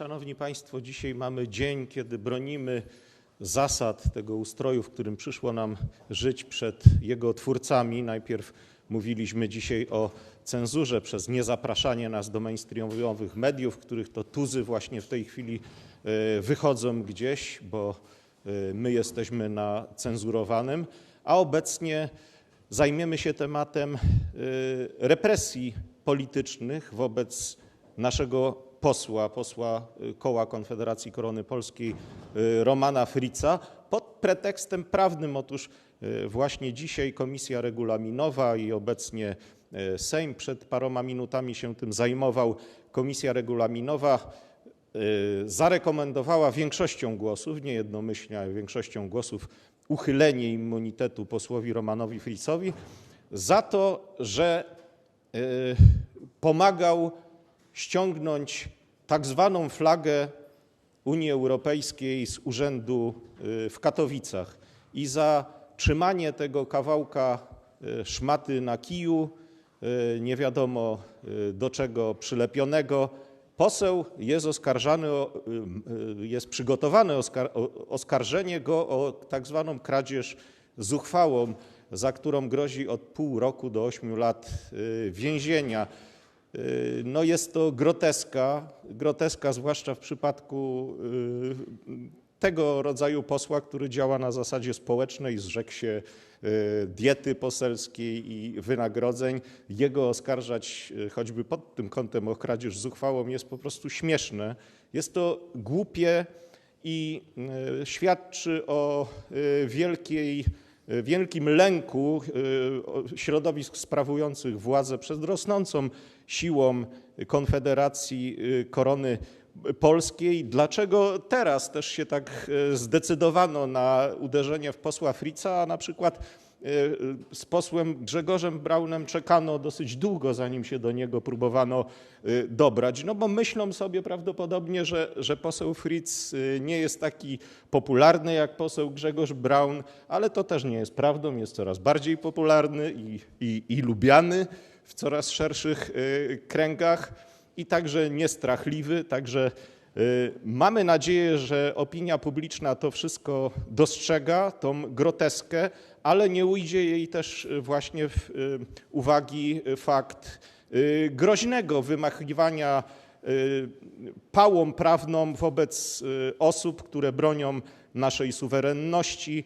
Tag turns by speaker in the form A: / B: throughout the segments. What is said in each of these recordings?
A: Szanowni Państwo, dzisiaj mamy dzień, kiedy bronimy zasad tego ustroju, w którym przyszło nam żyć przed jego twórcami. Najpierw mówiliśmy dzisiaj o cenzurze przez niezapraszanie nas do mainstreamowych mediów, których to tuzy właśnie w tej chwili e, wychodzą gdzieś, bo e, my jesteśmy na cenzurowanym, a obecnie zajmiemy się tematem e, represji politycznych wobec naszego posła, posła Koła Konfederacji Korony Polskiej Romana Fritza pod pretekstem prawnym. Otóż właśnie dzisiaj Komisja Regulaminowa i obecnie Sejm przed paroma minutami się tym zajmował. Komisja Regulaminowa zarekomendowała większością głosów, nie jednomyślnie, ale większością głosów uchylenie immunitetu posłowi Romanowi Fritzowi za to, że pomagał ściągnąć tak zwaną flagę Unii Europejskiej z urzędu w Katowicach i za trzymanie tego kawałka szmaty na kiju, nie wiadomo do czego przylepionego. Poseł jest oskarżany, jest przygotowane oskarżenie go o tak zwaną kradzież zuchwałą, za którą grozi od pół roku do ośmiu lat więzienia. No jest to groteska, groteska zwłaszcza w przypadku tego rodzaju posła, który działa na zasadzie społecznej, zrzekł się diety poselskiej i wynagrodzeń. Jego oskarżać choćby pod tym kątem o kradzież zuchwałą jest po prostu śmieszne. Jest to głupie i świadczy o wielkiej wielkim lęku środowisk sprawujących władzę przed rosnącą siłą Konfederacji Korony Polskiej. Dlaczego teraz też się tak zdecydowano na uderzenie w posła Fritza, a na przykład z posłem Grzegorzem Braunem czekano dosyć długo, zanim się do niego próbowano dobrać? No bo myślą sobie prawdopodobnie, że, że poseł Fritz nie jest taki popularny jak poseł Grzegorz Braun, ale to też nie jest prawdą. Jest coraz bardziej popularny i, i, i lubiany w coraz szerszych kręgach i także niestrachliwy. Także mamy nadzieję, że opinia publiczna to wszystko dostrzega, tą groteskę, ale nie ujdzie jej też właśnie w uwagi fakt groźnego wymachiwania pałą prawną wobec osób, które bronią naszej suwerenności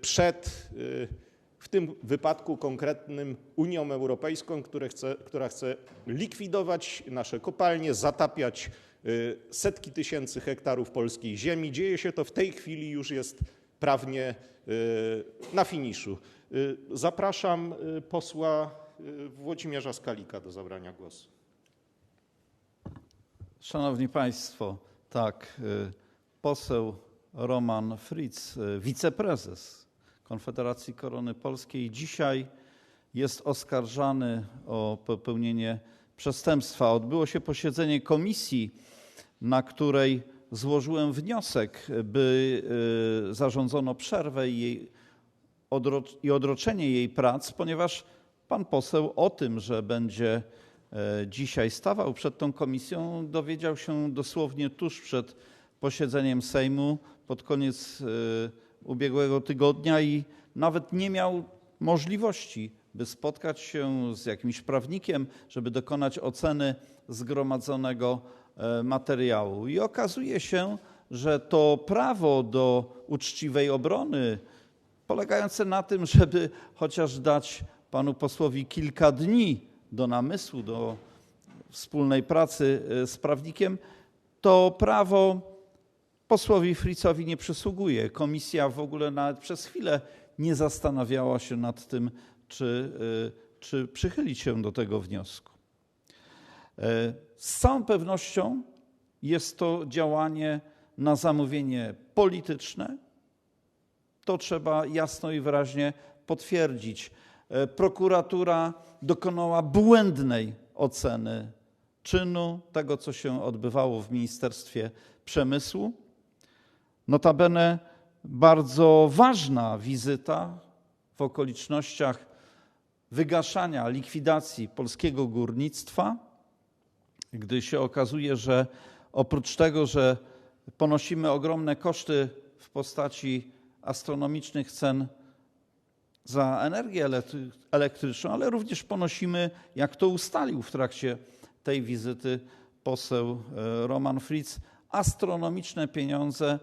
A: przed w tym wypadku konkretnym Unią Europejską, która chce likwidować nasze kopalnie, zatapiać setki tysięcy hektarów polskiej ziemi. Dzieje się to w tej chwili, już jest prawnie na finiszu. Zapraszam posła Włodzimierza Skalika do zabrania głosu.
B: Szanowni Państwo, tak, poseł Roman Fritz, wiceprezes Konfederacji Korony Polskiej, dzisiaj jest oskarżany o popełnienie przestępstwa. Odbyło się posiedzenie komisji, na której złożyłem wniosek, by zarządzono przerwę i, jej i odroczenie jej prac, ponieważ pan poseł o tym, że będzie dzisiaj stawał przed tą komisją, dowiedział się dosłownie tuż przed posiedzeniem Sejmu, pod koniec ubiegłego tygodnia i nawet nie miał możliwości, by spotkać się z jakimś prawnikiem, żeby dokonać oceny zgromadzonego materiału. I okazuje się, że to prawo do uczciwej obrony, polegające na tym, żeby chociaż dać panu posłowi kilka dni do namysłu, do wspólnej pracy z prawnikiem, to prawo posłowi Fritzowi nie przysługuje. Komisja w ogóle nawet przez chwilę nie zastanawiała się nad tym, czy, czy przychylić się do tego wniosku. Z całą pewnością jest to działanie na zamówienie polityczne. To trzeba jasno i wyraźnie potwierdzić. Prokuratura dokonała błędnej oceny czynu, tego co się odbywało w Ministerstwie Przemysłu. Notabene bardzo ważna wizyta w okolicznościach wygaszania, likwidacji polskiego górnictwa, gdy się okazuje, że oprócz tego, że ponosimy ogromne koszty w postaci astronomicznych cen za energię elektryczną, ale również ponosimy, jak to ustalił w trakcie tej wizyty poseł e, Roman Fritz, astronomiczne pieniądze,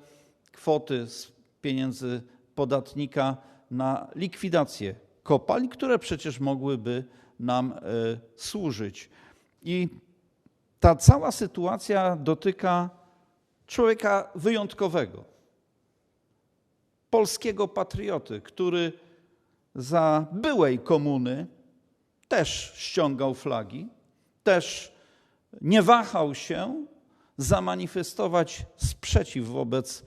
B: kwoty z pieniędzy podatnika na likwidację kopalń, które przecież mogłyby nam e, służyć. I ta cała sytuacja dotyka człowieka wyjątkowego, polskiego patrioty, który za byłej komuny też ściągał flagi, też nie wahał się zamanifestować sprzeciw wobec,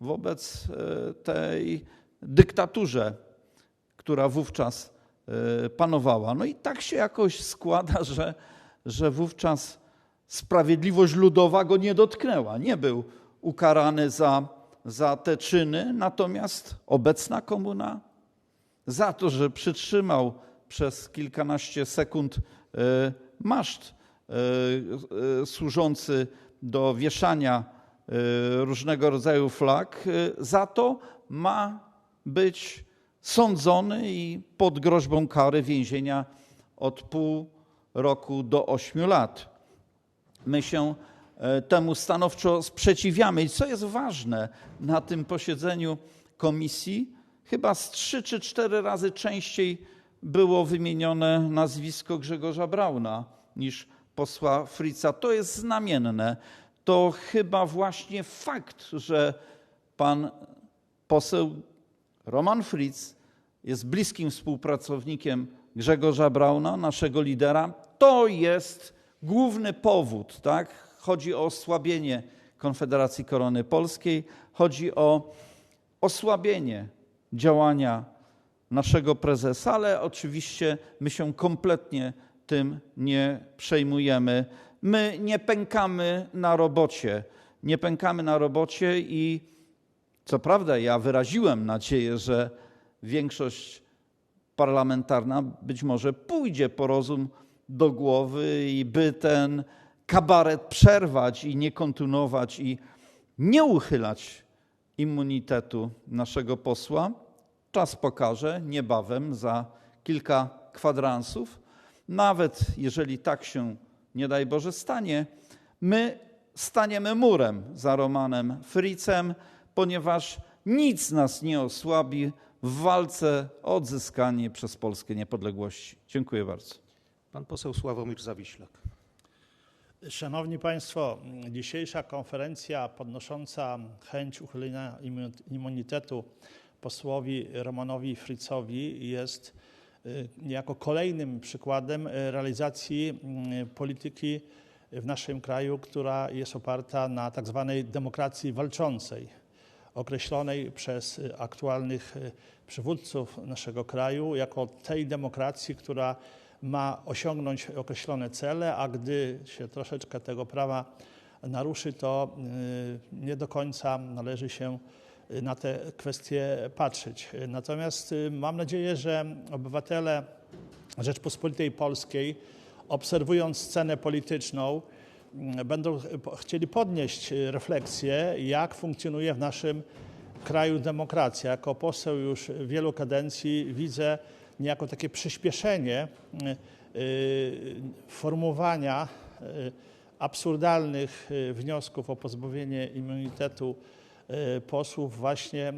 B: wobec e, tej dyktaturze, która wówczas e, panowała. No i tak się jakoś składa, że, że wówczas sprawiedliwość ludowa go nie dotknęła. Nie był ukarany za, za te czyny, natomiast obecna komuna za to, że przytrzymał przez kilkanaście sekund e, maszt e, e, służący do wieszania różnego rodzaju flag, za to ma być sądzony i pod groźbą kary więzienia od pół roku do ośmiu lat. My się temu stanowczo sprzeciwiamy. I co jest ważne na tym posiedzeniu komisji, chyba z trzy czy cztery razy częściej było wymienione nazwisko Grzegorza Brauna niż posła Fritza. To jest znamienne. To chyba właśnie fakt, że pan poseł Roman Fritz jest bliskim współpracownikiem Grzegorza Brauna, naszego lidera, to jest główny powód. Tak? Chodzi o osłabienie Konfederacji Korony Polskiej, chodzi o osłabienie działania naszego prezesa, ale oczywiście my się kompletnie tym nie przejmujemy. My nie pękamy na robocie. Nie pękamy na robocie i co prawda ja wyraziłem nadzieję, że większość parlamentarna być może pójdzie po rozum do głowy i by ten kabaret przerwać i nie kontynuować i nie uchylać immunitetu naszego posła. Czas pokaże niebawem, za kilka kwadransów. Nawet jeżeli tak się, nie daj Boże, stanie, my staniemy murem za Romanem Fritzem, ponieważ nic nas nie osłabi w walce o odzyskanie przez Polskę niepodległości. Dziękuję bardzo.
A: Pan poseł Sławomir Zawiślak.
C: Szanowni Państwo, dzisiejsza konferencja podnosząca chęć uchylenia immunitetu posłowi Romanowi Fritzowi jest y, niejako kolejnym przykładem realizacji y, polityki w naszym kraju, która jest oparta na tak zwanej demokracji walczącej, określonej przez aktualnych przywódców naszego kraju jako tej demokracji, która ma osiągnąć określone cele, a gdy się troszeczkę tego prawa naruszy, to y, nie do końca należy się y, na te kwestie patrzeć. Natomiast y, mam nadzieję, że obywatele Rzeczpospolitej Polskiej, obserwując scenę polityczną, będą chcieli podnieść refleksję, jak funkcjonuje w naszym kraju demokracja. Jako poseł już wielu kadencji widzę, niejako takie przyspieszenie y, y, formułowania y, absurdalnych wniosków o pozbawienie immunitetu posłów właśnie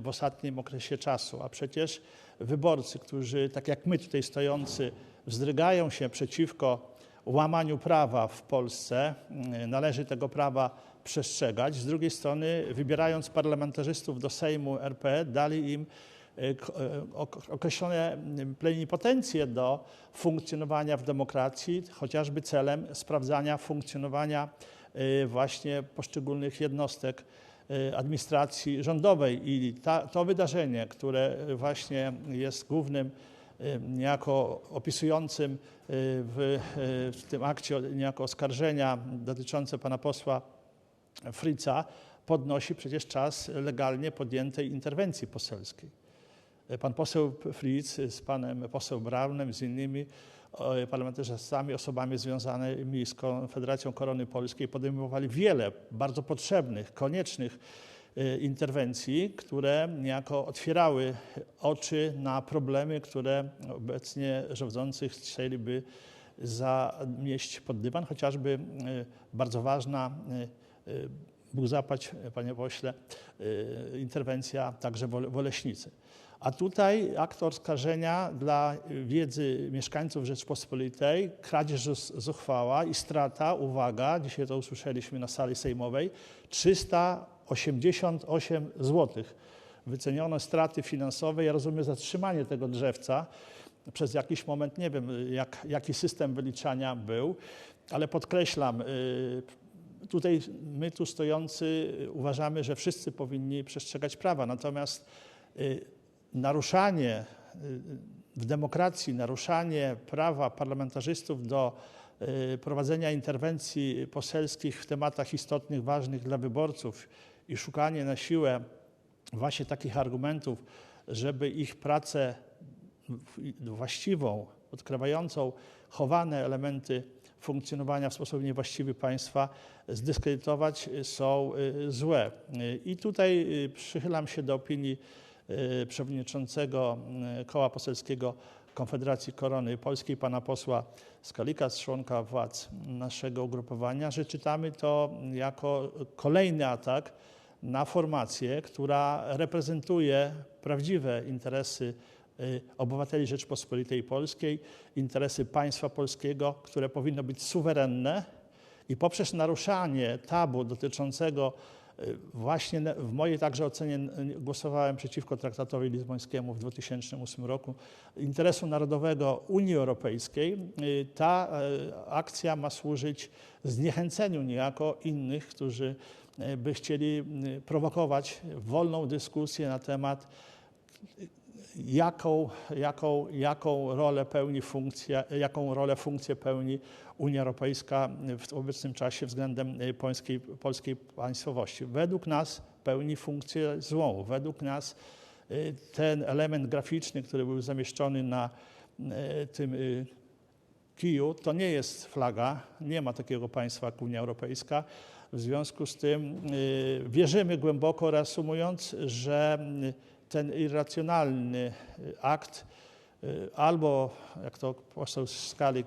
C: w ostatnim okresie czasu. A przecież wyborcy, którzy tak jak my tutaj stojący wzdrygają się przeciwko łamaniu prawa w Polsce, należy tego prawa przestrzegać. Z drugiej strony, wybierając parlamentarzystów do Sejmu RP, dali im E, e, określone plenipotencje do funkcjonowania w demokracji, chociażby celem sprawdzania funkcjonowania e, właśnie poszczególnych jednostek administracji rządowej. I ta, to wydarzenie, które właśnie jest głównym niejako opisującym w, w tym akcie niejako oskarżenia dotyczące pana posła Fritza, podnosi przecież czas legalnie podjętej interwencji poselskiej. Pan poseł Fritz z panem poseł Braunem, z innymi e, parlamentarzystami, osobami związanymi z Konfederacją Korony Polskiej podejmowali wiele bardzo potrzebnych, koniecznych e, interwencji, które niejako otwierały oczy na problemy, które obecnie rządzących chcieliby zamieść pod dywan, chociażby e, bardzo ważna, e, e, Bóg zapłać, panie pośle, e, interwencja także w Oleśnicy. A tutaj akt oskarżenia dla wiedzy mieszkańców Rzeczpospolitej, kradzież zuchwała i strata, uwaga, dzisiaj to usłyszeliśmy na sali sejmowej, 388 zł. Wyceniono straty finansowe, ja rozumiem zatrzymanie tego drzewca przez jakiś moment, nie wiem jak, jaki system wyliczania był, ale podkreślam, y, tutaj my tu stojący uważamy, że wszyscy powinni przestrzegać prawa, natomiast y, naruszanie y, w demokracji, naruszanie prawa parlamentarzystów do y, prowadzenia interwencji poselskich w tematach istotnych, ważnych dla wyborców i szukanie na siłę właśnie takich argumentów, żeby ich pracę właściwą, odkrywającą chowane elementy funkcjonowania w sposób niewłaściwy państwa zdyskredytować są y, złe. I tutaj przychylam się do opinii przewodniczącego y, Koła Poselskiego Konfederacji Korony Polskiej, pana posła Skalika, członka władz naszego ugrupowania, że czytamy to jako kolejny atak na formację, która reprezentuje prawdziwe interesy y, obywateli Rzeczpospolitej Polskiej, interesy państwa polskiego, które powinno być suwerenne i poprzez naruszanie tabu dotyczącego y, właśnie ne- w mojej także ocenie głosowałem przeciwko traktatowi lizbońskiemu w 2008 roku. Interesu narodowego Unii Europejskiej y, ta y, akcja ma służyć zniechęceniu niejako innych, którzy y, by chcieli y, prowokować wolną dyskusję na temat jaką, jaką, jaką rolę pełni funkcja, jaką rolę funkcję pełni Unia Europejska w obecnym czasie względem y, polskiej, polskiej państwowości. Według nas pełni funkcję złą. Według nas y, ten element graficzny, który był zamieszczony na y, tym kiju, to nie jest flaga, nie ma takiego państwa jak Unia Europejska. W związku z tym wierzymy głęboko, reasumując, że ten irracjonalny y, akt y, albo, jak to poseł Skalik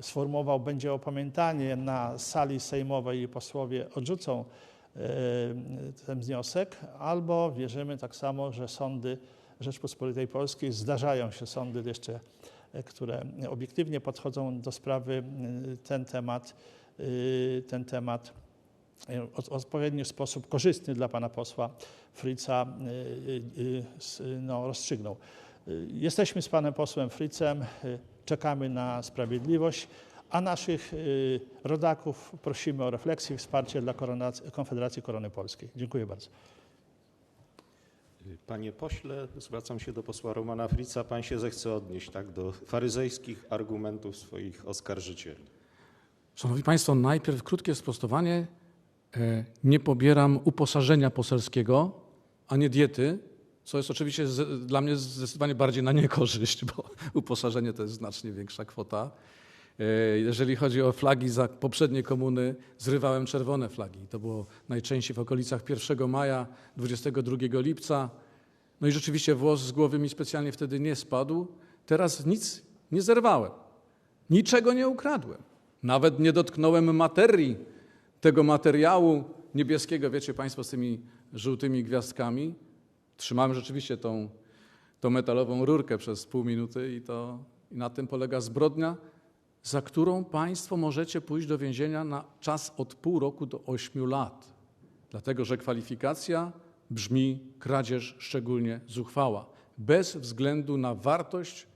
C: sformułował, będzie opamiętanie na sali sejmowej i posłowie odrzucą y, ten wniosek, albo wierzymy tak samo, że sądy Rzeczpospolitej Polskiej, zdarzają się sądy jeszcze, które obiektywnie podchodzą do sprawy, ten temat, ten temat w odpowiedni sposób korzystny dla pana posła Fritza y, s- no, rozstrzygnął. Jesteśmy z panem posłem Fritzem, czekamy na sprawiedliwość, a naszych rodaków prosimy o refleksję i wsparcie dla Konfederacji Korony Polskiej. Dziękuję bardzo.
A: Panie pośle, zwracam się do posła Romana Frica. Pan się zechce odnieść tak, do faryzejskich argumentów swoich oskarżycieli.
D: Szanowni Państwo, najpierw krótkie sprostowanie. E, Nie pobieram uposażenia poselskiego, a nie diety, co jest oczywiście dla mnie zdecydowanie bardziej na niekorzyść, bo uposażenie to jest znacznie większa kwota. E, Jeżeli chodzi o flagi za poprzedniej komuny, zrywałem czerwone flagi. To było najczęściej w okolicach 1 maja, 22 lipca. No i rzeczywiście włos z głowy mi specjalnie wtedy nie spadł. Teraz nic nie zerwałem. Niczego nie ukradłem. Nawet nie dotknąłem materii tego materiału niebieskiego, wiecie Państwo, z tymi żółtymi gwiazdkami. Trzymałem rzeczywiście tą, tą metalową rurkę przez pół minuty i, to, i na tym polega zbrodnia, za którą Państwo możecie pójść do więzienia na czas od pół roku do ośmiu lat. Dlatego, że kwalifikacja brzmi kradzież szczególnie zuchwała, bez względu na wartość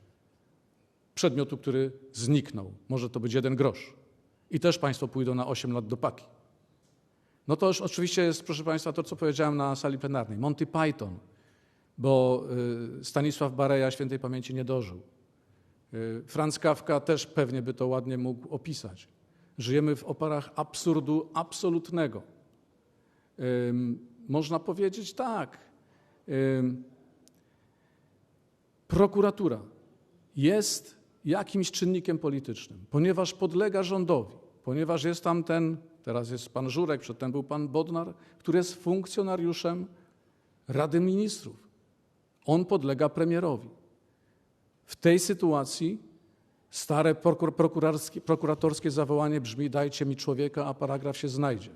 D: przedmiotu, który zniknął. Może to być jeden grosz. I też Państwo pójdą na 8 lat do paki. No to już oczywiście jest, proszę Państwa, to, co powiedziałem na sali plenarnej. Monty Python, bo y, Stanisław Bareja świętej pamięci nie dożył. Y, Franz Kafka też pewnie by to ładnie mógł opisać. Żyjemy w oparach absurdu absolutnego. Można powiedzieć tak. Prokuratura jest jakimś czynnikiem politycznym, ponieważ podlega rządowi, ponieważ jest tam ten, teraz jest pan Żurek, przedtem był pan Bodnar, który jest funkcjonariuszem Rady Ministrów. On podlega premierowi. W tej sytuacji stare prokuratorskie zawołanie brzmi: dajcie mi człowieka, a paragraf się znajdzie.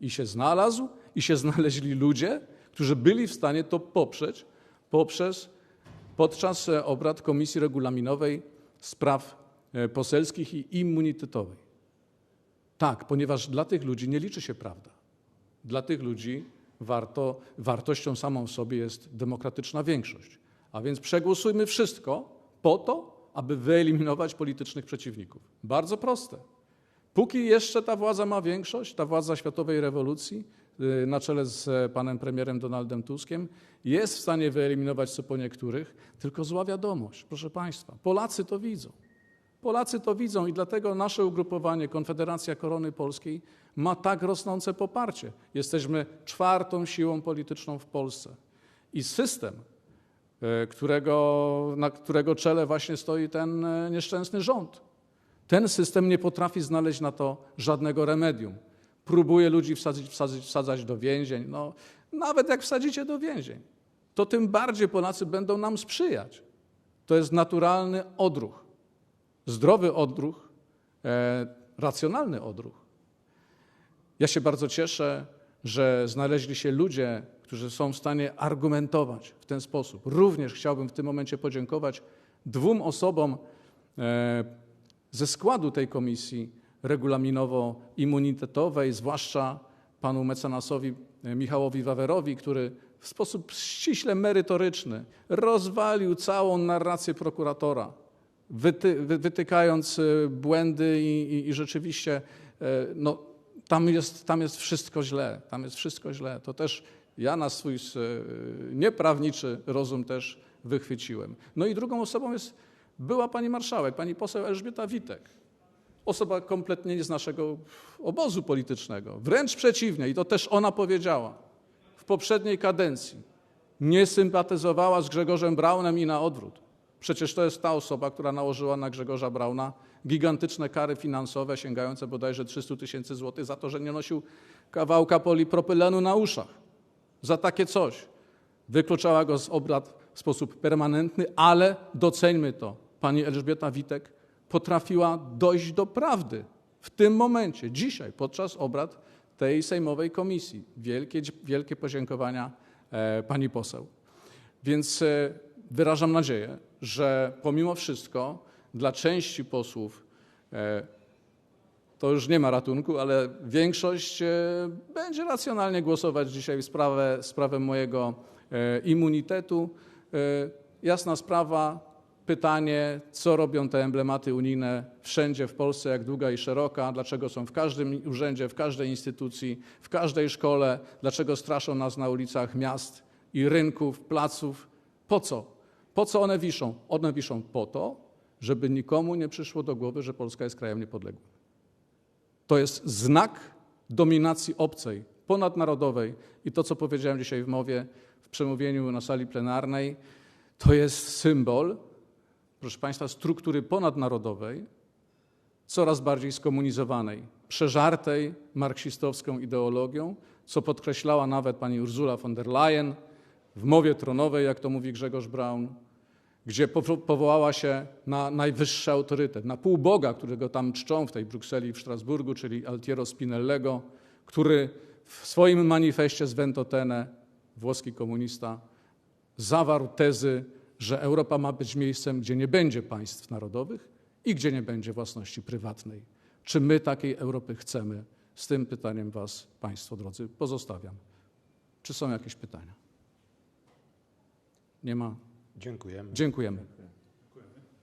D: I się znalazł, i się znaleźli ludzie, którzy byli w stanie to poprzeć poprzez podczas e, obrad Komisji Regulaminowej Spraw e, Poselskich i Immunitetowej. Tak, ponieważ dla tych ludzi nie liczy się prawda. Dla tych ludzi warto, wartością samą w sobie jest demokratyczna większość. A więc przegłosujmy wszystko po to, aby wyeliminować politycznych przeciwników. Bardzo proste. Póki jeszcze ta władza ma większość, ta władza światowej rewolucji y, na czele z e, panem premierem Donaldem Tuskiem jest w stanie wyeliminować co po niektórych, tylko zła wiadomość, proszę państwa, Polacy to widzą. Polacy to widzą i dlatego nasze ugrupowanie Konfederacja Korony Polskiej ma tak rosnące poparcie. Jesteśmy czwartą siłą polityczną w Polsce. I system, e, którego, na którego czele właśnie stoi ten e, nieszczęsny rząd, ten system nie potrafi znaleźć na to żadnego remedium. Próbuje ludzi wsadzić, wsadzić, wsadzać do więzień. No, nawet jak wsadzicie do więzień, to tym bardziej Polacy będą nam sprzyjać. To jest naturalny odruch zdrowy odruch, e, racjonalny odruch. Ja się bardzo cieszę, że znaleźli się ludzie, którzy są w stanie argumentować w ten sposób. Również chciałbym w tym momencie podziękować dwóm osobom e, ze składu tej komisji regulaminowo-immunitetowej, zwłaszcza panu mecenasowi e, Michałowi Wawerowi, który w sposób ściśle merytoryczny rozwalił całą narrację prokuratora wyty, wy- wytykając e, błędy i, i, i rzeczywiście e, no, tam, jest, tam jest wszystko źle, tam jest wszystko źle. To też ja na swój e, nieprawniczy rozum też wychwyciłem. No i drugą osobą jest była pani marszałek, pani poseł Elżbieta Witek. Osoba kompletnie nie z naszego obozu politycznego. Wręcz przeciwnie, i to też ona powiedziała w poprzedniej kadencji. Nie sympatyzowała z Grzegorzem Braunem i na odwrót. Przecież to jest ta osoba, która nałożyła na Grzegorza Brauna gigantyczne kary finansowe sięgające bodajże 300 tysięcy złotych za to, że nie nosił kawałka polipropylenu na uszach. Za takie coś. Wykluczała go z obrad w sposób permanentny, ale doceńmy to. Pani Elżbieta Witek potrafiła dojść do prawdy w tym momencie, dzisiaj, podczas obrad tej sejmowej komisji. Wielkie, wielkie podziękowania e, pani poseł. Więc e, wyrażam nadzieję, że pomimo wszystko dla części posłów e, to już nie ma ratunku, ale większość e, będzie racjonalnie głosować dzisiaj w sprawę, sprawę mojego e, immunitetu. Jasna sprawa, pytanie, co robią te emblematy unijne wszędzie w Polsce, jak długa i szeroka, dlaczego są w każdym urzędzie, w każdej instytucji, w każdej szkole, dlaczego straszą nas na ulicach miast i rynków, placów. Po co? Po co one wiszą? One wiszą po to, żeby nikomu nie przyszło do głowy, że Polska jest krajem niepodległym. To jest znak dominacji obcej, ponadnarodowej i to, co powiedziałem dzisiaj w mowie, w przemówieniu na sali plenarnej, to jest symbol, proszę Państwa, struktury ponadnarodowej, coraz bardziej skomunizowanej, przeżartej marksistowską ideologią, co podkreślała nawet pani Ursula von der Leyen w mowie tronowej, jak to mówi Grzegorz Braun, gdzie po- powołała się na najwyższy autorytet, na półboga, którego tam czczą w tej Brukseli w Strasburgu, czyli Altiero Spinellego, który w swoim manifestie z Ventotene, włoski komunista, zawarł tezy, że Europa ma być miejscem, gdzie nie będzie państw narodowych i gdzie nie będzie własności prywatnej. Czy my takiej Europy chcemy? Z tym pytaniem Was, Państwo drodzy, pozostawiam. Czy są jakieś pytania? Nie ma?
A: Dziękujemy.
D: Dziękujemy.